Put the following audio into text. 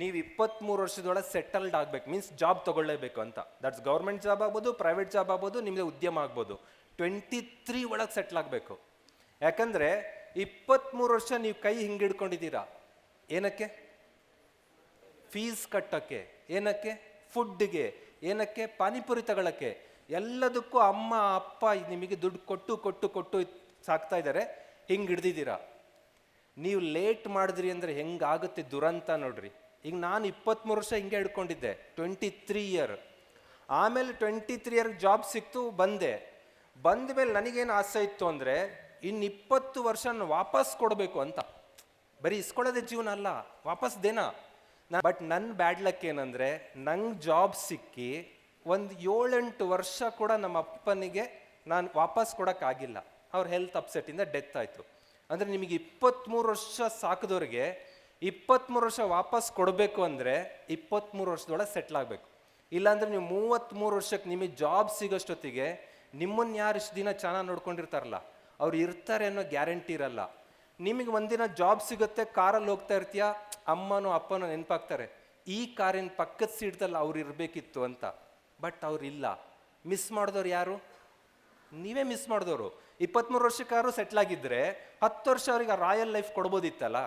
ನೀವು ಇಪ್ಪತ್ತ್ಮೂರು ವರ್ಷದೊಳಗೆ ಸೆಟಲ್ಡ್ ಆಗಬೇಕು ಮೀನ್ಸ್ ಜಾಬ್ ತೊಗೊಳ್ಳೇಬೇಕು ಅಂತ. ದಟ್ಸ್ ಗೌರ್ಮೆಂಟ್ ಜಾಬ್ ಆಗ್ಬೋದು ಪ್ರೈವೇಟ್ ಜಾಬ್ ಆಗ್ಬೋದು ನಿಮ್ಮದು ಉದ್ಯಮ ಆಗ್ಬೋದು. ಟ್ವೆಂಟಿ ತ್ರೀ ಒಳಗೆ ಸೆಟ್ಲ್ ಆಗಬೇಕು. ಯಾಕಂದರೆ ಇಪ್ಪತ್ತ್ಮೂರು ವರ್ಷ ನೀವು ಕೈ ಹಿಂಗಿಡ್ಕೊಂಡಿದ್ದೀರಾ ಏನಕ್ಕೆ? ಫೀಸ್ ಕಟ್ಟೋಕ್ಕೆ, ಏನಕ್ಕೆ? ಫುಡ್ಗೆ ಏನಕ್ಕೆ? ಪಾನಿಪುರಿ ತಗೊಳ್ಳೋಕ್ಕೆ ಎಲ್ಲದಕ್ಕೂ ಅಮ್ಮ, ಅಪ್ಪ ನಿಮಗೆ ದುಡ್ಡು ಕೊಟ್ಟು ಕೊಟ್ಟು ಕೊಟ್ಟು ಸಾಕ್ತಾ ಇದ್ದಾರೆ ಹಿಂಗೆ ಹಿಡ್ದಿದ್ದೀರಾ? ನೀವು ಲೇಟ್ ಮಾಡಿದ್ರಿ ಅಂದರೆ ಹೆಂಗಾಗುತ್ತೆ ದುರಂತ ನೋಡ್ರಿ. ಈಗ ನಾನು ಇಪ್ಪತ್ತ್ಮೂರು ವರ್ಷ ಹಿಂಗೆ ಹಿಡ್ಕೊಂಡಿದ್ದೆ ಟ್ವೆಂಟಿ ತ್ರೀ ಇಯರ್ ಆಮೇಲೆ ಟ್ವೆಂಟಿ ತ್ರೀ ಇಯರ್ ಜಾಬ್ ಸಿಕ್ತು, ಬಂದೆ. ಬಂದ ಮೇಲೆ ನನಗೇನು ಆಸೆ ಇತ್ತು ಅಂದರೆ ಇನ್ನು ಇಪ್ಪತ್ತು ವರ್ಷ ವಾಪಸ್ ಕೊಡಬೇಕು ಅಂತ. ಬರೀ ಇಸ್ಕೊಳ್ಳೋದೇ ಜೀವನ ಅಲ್ಲ, ವಾಪಸ್ ದೇನ. ಬಟ್ ನನ್ನ ಬ್ಯಾಡ್ ಲಕ್ ಏನಂದರೆ, ನಂಗೆ ಜಾಬ್ ಸಿಕ್ಕಿ ಒಂದು ಏಳೆಂಟು ವರ್ಷ ಕೂಡ ನಮ್ಮ ಅಪ್ಪನಿಗೆ ನಾನು ವಾಪಸ್ ಕೊಡೋಕ್ಕಾಗಿಲ್ಲ. ಅವ್ರ ಹೆಲ್ತ್ ಅಪ್ಸೆಟ್ಟಿಂದ ಡೆತ್ ಆಯಿತು. ಅಂದರೆ ನಿಮಗೆ ಇಪ್ಪತ್ತ್ಮೂರು ವರ್ಷ ಸಾಕಿದವ್ರಿಗೆ ಇಪ್ಪತ್ತ್ಮೂರು ವರ್ಷ ವಾಪಸ್ ಕೊಡಬೇಕು ಅಂದರೆ ಇಪ್ಪತ್ತ್ಮೂರು ವರ್ಷದೊಳಗೆ ಸೆಟ್ಲ್ ಆಗಬೇಕು. ಇಲ್ಲಾಂದರೆ ನೀವು ಮೂವತ್ತ್ಮೂರು ವರ್ಷಕ್ಕೆ ನಿಮಗೆ ಜಾಬ್ ಸಿಗೋಷ್ಟೊತ್ತಿಗೆ ನಿಮ್ಮನ್ನು ಯಾರು ಇಷ್ಟು ದಿನ ಚೆನ್ನಾಗಿ ನೋಡ್ಕೊಂಡಿರ್ತಾರಲ್ಲ, ಅವ್ರು ಇರ್ತಾರೆ ಅನ್ನೋ ಗ್ಯಾರಂಟಿ ಇರಲ್ಲ. ನಿಮಗೆ ಒಂದಿನ ಜಾಬ್ ಸಿಗುತ್ತೆ, ಕಾರಲ್ಲಿ ಹೋಗ್ತಾ ಇರ್ತೀಯ? ಅಮ್ಮನೋ, ಅಪ್ಪನೋ ನೆನಪಾಗ್ತಾರೆ. ಈ ಕಾರಿನ ಪಕ್ಕದ ಸೀಟ್ದಲ್ಲಿ ಅವ್ರು ಇರಬೇಕಿತ್ತು ಅಂತ. ಬಟ್ ಅವ್ರು ಇಲ್ಲ. ಮಿಸ್ ಮಾಡಿದವ್ರು ಯಾರು? ನೀವೇ ಮಿಸ್ ಮಾಡಿದವರು. ಇಪ್ಪತ್ತ್ಮೂರು ವರ್ಷಕ್ಕಾರು ಸೆಟ್ಲ್ ಆಗಿದ್ರೆ ಹತ್ತು ವರ್ಷ ಅವ್ರಿಗೆ ರಾಯಲ್ ಲೈಫ್ ಕೊಡ್ಬೋದಿತ್ತಲ್ಲ?